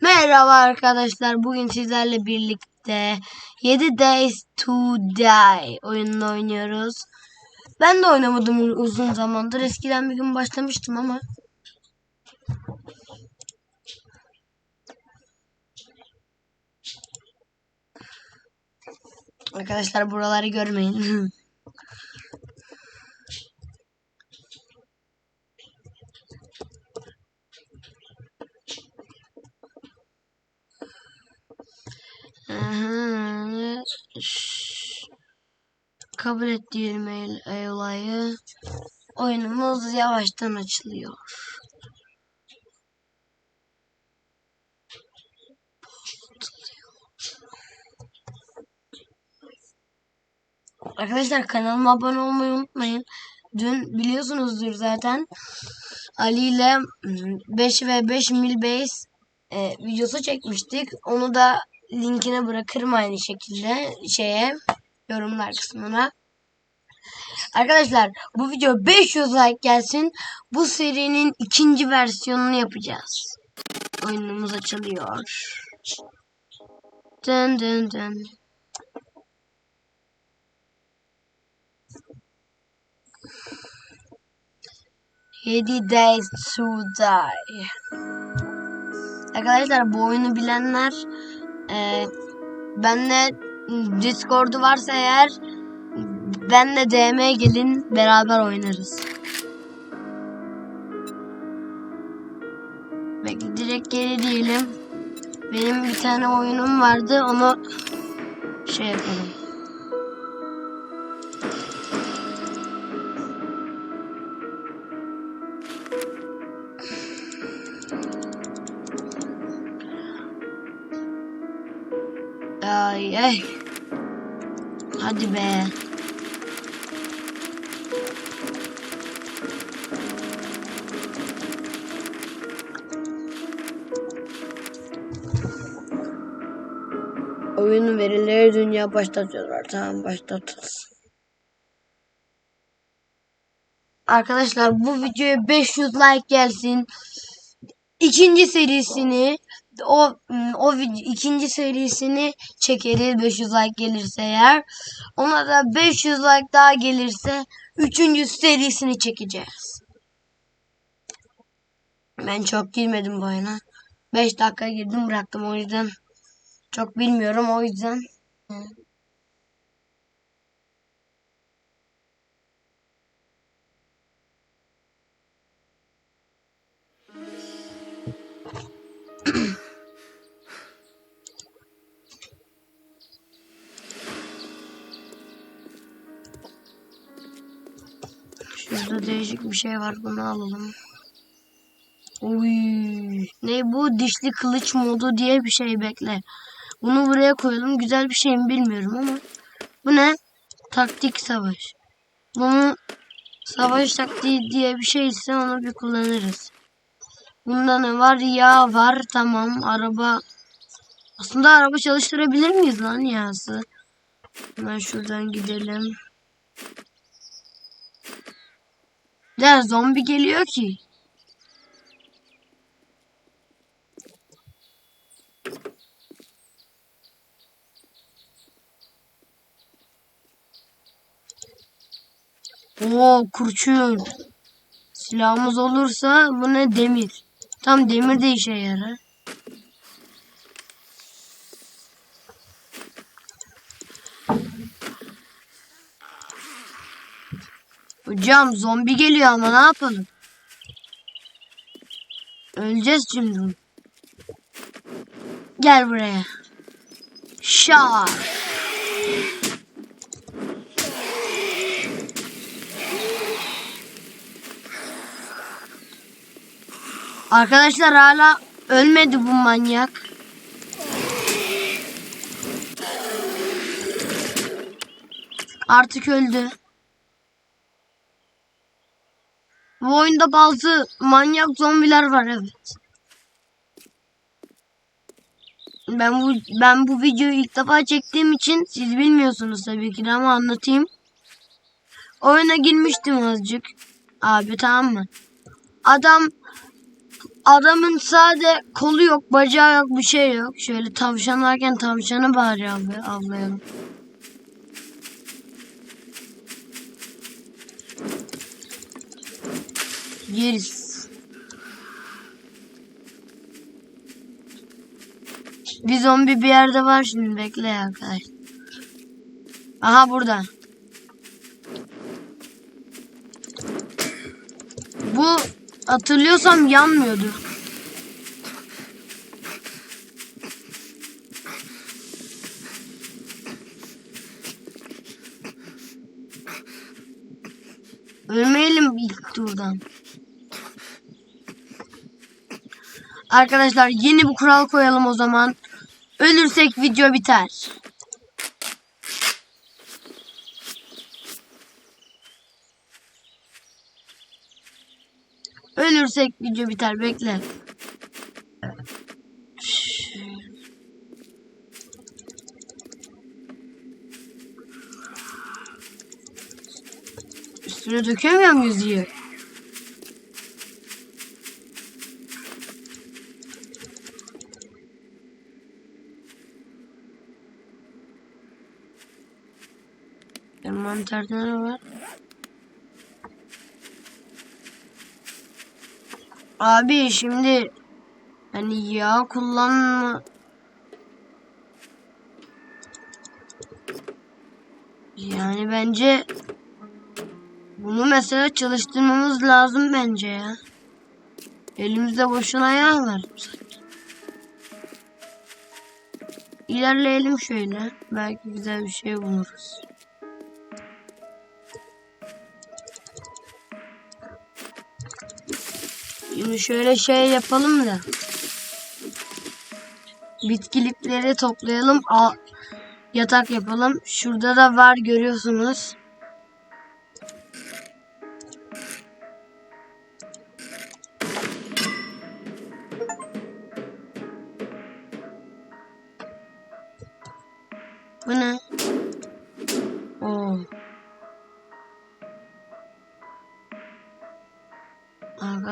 Merhaba arkadaşlar. Bugün sizlerle birlikte 7 Days to Die oyununu oynuyoruz. Ben de oynamadım uzun zamandır. Eskiden bir gün başlamıştım ama. Arkadaşlar buraları görmeyin. Aha, şş. Kabul et diyelim el, el olayı. Oyunumuz yavaştan açılıyor. Arkadaşlar kanalıma abone olmayı unutmayın. Dün biliyorsunuzdur zaten Ali ile 5 ve 5 mil base e, videosu çekmiştik. Onu da linkine bırakırım aynı şekilde şeye yorumlar kısmına. Arkadaşlar bu video 500 like gelsin. Bu serinin ikinci versiyonunu yapacağız. Oyunumuz açılıyor. Dın dın dın. Yedi Days to Die. Arkadaşlar bu oyunu bilenler e, benle Discord'u varsa eğer benle DM gelin beraber oynarız. Bekle direkt geri diyelim. Benim bir tane oyunum vardı onu şey yapalım. Ay ay. Hadi be. Oyunun verileri dünya başlatıyorlar. Tamam başlatılsın. Arkadaşlar bu videoya 500 like gelsin. İkinci serisini o o video, ikinci serisini çekeriz 500 like gelirse eğer. Ona da 500 like daha gelirse üçüncü serisini çekeceğiz. Ben çok girmedim bu oyuna. 5 dakika girdim bıraktım o yüzden. Çok bilmiyorum o yüzden. Şurada değişik bir şey var. Bunu alalım. Uy. Ne bu? Dişli kılıç modu diye bir şey bekle. Bunu buraya koyalım. Güzel bir şey mi bilmiyorum ama. Bu ne? Taktik savaş. Bunu savaş taktiği diye bir şey ise onu bir kullanırız. Bunda ne var? Yağ var. Tamam. Araba. Aslında araba çalıştırabilir miyiz lan yağsı? Hemen şuradan gidelim. Ya zombi geliyor ki. Oo kurşun. Silahımız olursa bu ne demir. Tam demir de işe yarar. Hocam zombi geliyor ama ne yapalım? Öleceğiz şimdi. Gel buraya. Şa. Arkadaşlar hala ölmedi bu manyak. Artık öldü. Bu oyunda bazı manyak zombiler var evet. Ben bu ben bu videoyu ilk defa çektiğim için siz bilmiyorsunuz tabii ki de ama anlatayım. Oyuna girmiştim azıcık. Abi tamam mı? Adam Adamın sade kolu yok, bacağı yok, bir şey yok. Şöyle tavşan varken tavşanı bari avlay- avlayalım. Yeriz. Bir zombi bir yerde var şimdi bekle ya arkadaş. Aha burada. Bu hatırlıyorsam yanmıyordu. Ölmeyelim ilk turdan. Arkadaşlar yeni bir kural koyalım o zaman. Ölürsek video biter. Ölürsek video biter bekle. Üstüne dökemiyor muyuz diye. Envanterde ne var? Abi şimdi hani yağ kullanma yani bence bunu mesela çalıştırmamız lazım bence ya. Elimizde boşuna yağ var. İlerleyelim şöyle. Belki güzel bir şey buluruz. Şimdi şöyle şey yapalım da. Bitkilipleri toplayalım. Yatak yapalım. Şurada da var görüyorsunuz.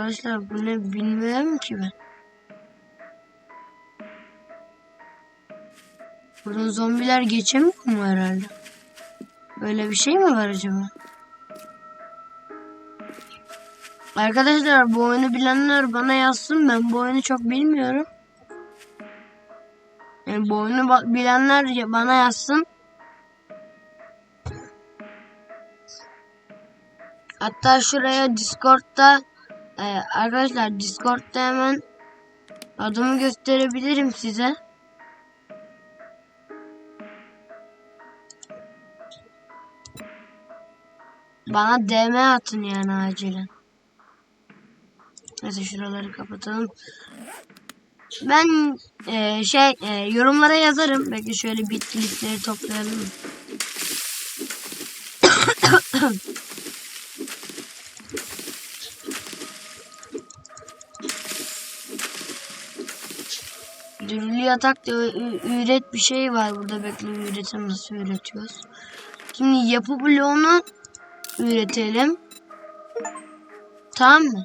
Arkadaşlar bu ne bilmiyorum ki ben. Buradan zombiler geçemiyor mu herhalde? Böyle bir şey mi var acaba? Arkadaşlar bu oyunu bilenler bana yazsın. Ben bu oyunu çok bilmiyorum. Yani bu oyunu bilenler bana yazsın. Hatta şuraya Discord'da e, arkadaşlar Discord'da hemen adımı gösterebilirim size. Bana DM atın yani acilen. Neyse şuraları kapatalım. Ben e, şey e, yorumlara yazarım. Belki şöyle bitkilikleri toplayalım. yatak da üret bir şey var burada. Bekle üretim nasıl üretiyoruz. Şimdi yapı bloğunu üretelim. Tamam mı?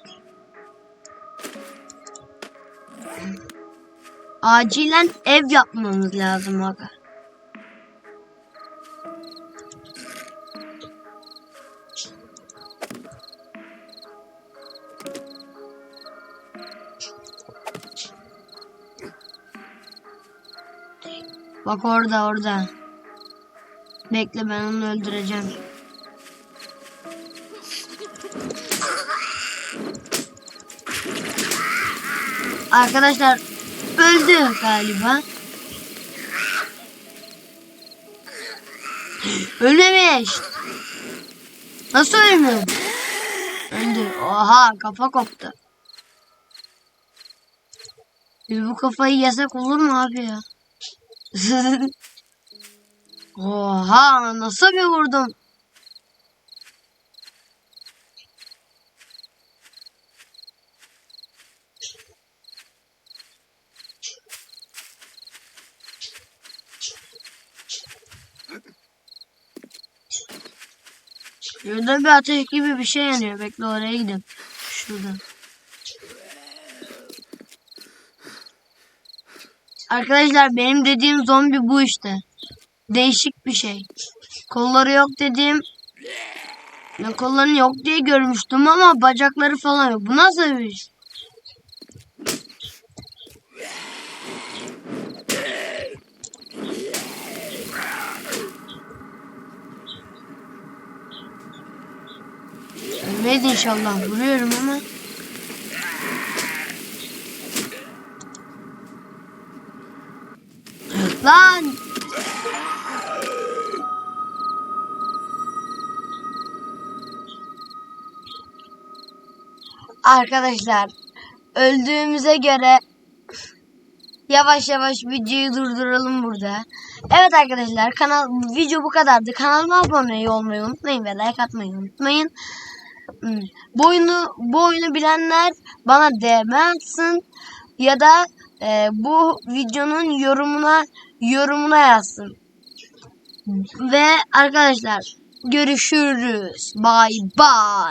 Acilen ev yapmamız lazım aga. Bak orada orada. Bekle ben onu öldüreceğim. Arkadaşlar öldü galiba. Ölmemiş. Nasıl ölmüyor? Öldü. Oha kafa koptu. Biz bu kafayı yesek olur mu abi ya? Oha nasıl bir vurdum? Şurada bir ateş gibi bir şey yanıyor. Bekle oraya gidelim. Şurada. Arkadaşlar benim dediğim zombi bu işte. Değişik bir şey. Kolları yok dediğim ben kolların yok diye görmüştüm ama bacakları falan yok. Bu nasıl bir iş? Ölmez inşallah. Vuruyorum ama. Lan! Arkadaşlar öldüğümüze göre yavaş yavaş videoyu durduralım burada. Evet arkadaşlar kanal video bu kadardı. Kanalıma abone olmayı unutmayın ve like atmayı unutmayın. Hmm, Bu oyunu, bu oyunu bilenler bana DM atsın ya da e, bu videonun yorumuna yorumuna yazsın. Ve arkadaşlar görüşürüz. Bye bye.